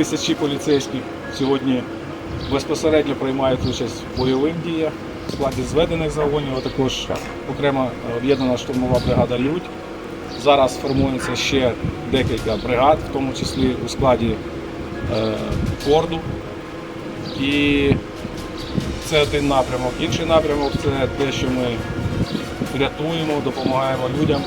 тисячі поліцейських сьогодні безпосередньо приймають участь в бойових діях в складі зведених загонів, а також окрема об'єднана штурмова бригада Людь. Зараз формується ще декілька бригад, в тому числі у складі е, Форду. І це один напрямок. Інший напрямок це те, що ми рятуємо, допомагаємо людям.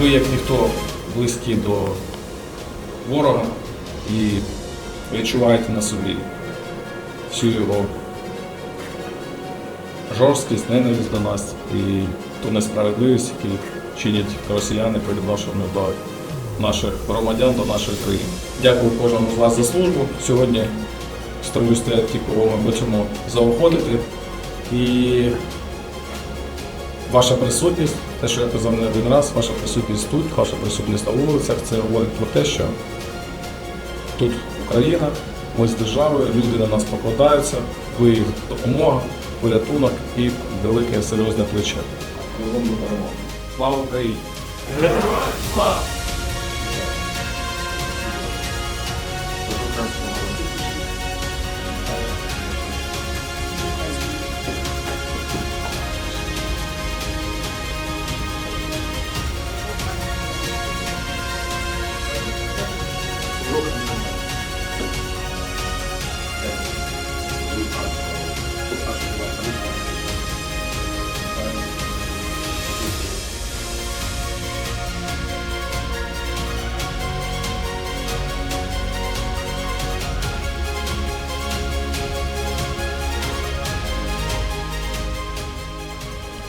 Ви, як ніхто, близькі до ворога і відчуваєте на собі всю його жорсткість, ненависть до нас і ту несправедливість, яку чинять росіяни по відношенню до наших громадян, до нашої країни. Дякую кожному з вас за службу. Сьогодні строю стоять ті, кого ми хочемо заохотити. І Ваша присутність, те, що я казав не один раз, ваша присутність тут, ваша присутність на вулицях, це говорить про те, що тут Україна, з державою, люди на нас покладаються, ви їх допомога, порятунок і велике серйозне плече. Слава Україні! Слава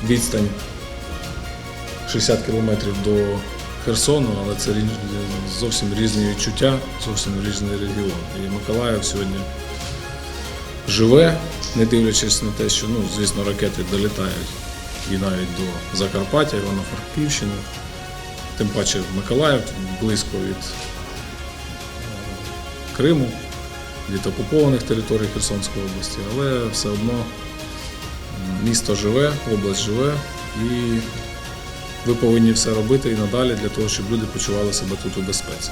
відстань 60 кілометрів до Херсону, але це зовсім різні відчуття, зовсім різний регіон. І Миколаїв сьогодні живе, не дивлячись на те, що ну, звісно ракети долітають і навіть до Закарпаття, Івано-Франківщини. Тим паче Миколаїв близько від е, Криму, від окупованих територій Херсонської області, але все одно місто живе, область живе, і ви повинні все робити і надалі для того, щоб люди почували себе тут у безпеці.